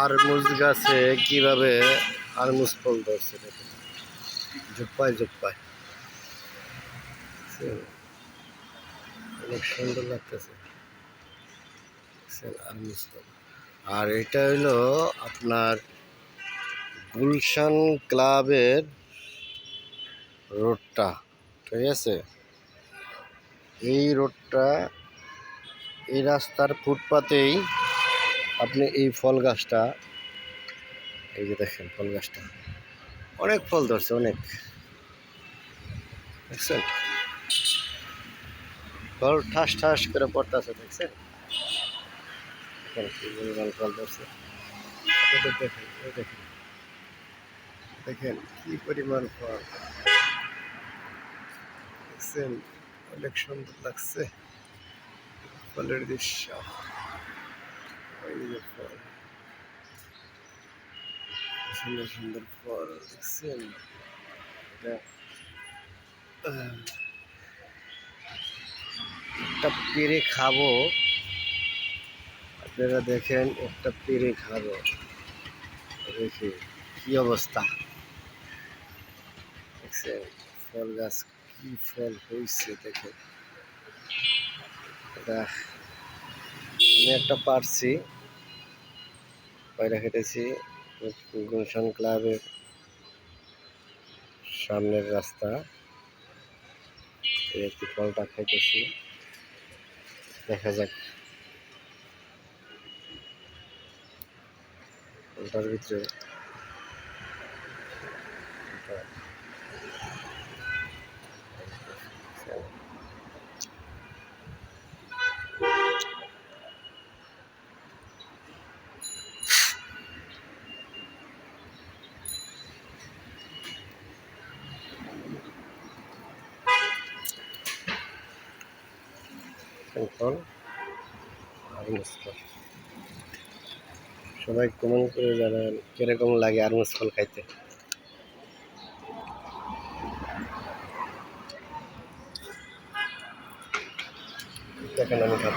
আরমুজ গাছে কীভাবে আরমুজ ফল ধরছে দেখুন। জুপ্পায় জুপ্পায়? অনেক সুন্দর লাগতেছে। আরমুজ ফল। আর এটা হইল আপনার গুলশান ক্লাবের রোডটা, ঠিক আছে? এই রোডটা এই রাস্তার ফুটপাতেই আপনি এই ফল গাছটা, এই যে দেখেন ফল গাছটা, অনেক ফল ধরছে, অনেক। দেখছেন? ফল ঠাস ঠাস করে পড়তেছে, দেখছেন? ফল ধরছে। দেখেন দেখেন। দেখেন কি পরিমাণ ফল। দেখছেন? অনেক সুন্দর লাগছে। ফলের দৃশ্য। সুন্দর সুন্দর ফল দেখছেন একটা পেরে খাব। আপনারা দেখেন, একটা পেরে খাব। দেখি, কি অবস্থা? দেখছেন, ফল গাছ কি ফল হয়েছে দেখেন আমি একটা পারছি। পয়লা খেটেছি। গুলশান ক্লাবের সামনের রাস্তা। একটি ফলটা খাইতেছি দেখা যাক। ফলটার ভিতরে ফল আরমুজ সবাই কমন করে জানান কীরকম লাগে আরমুজ ফল খাইতে? দেখেন আমি খাব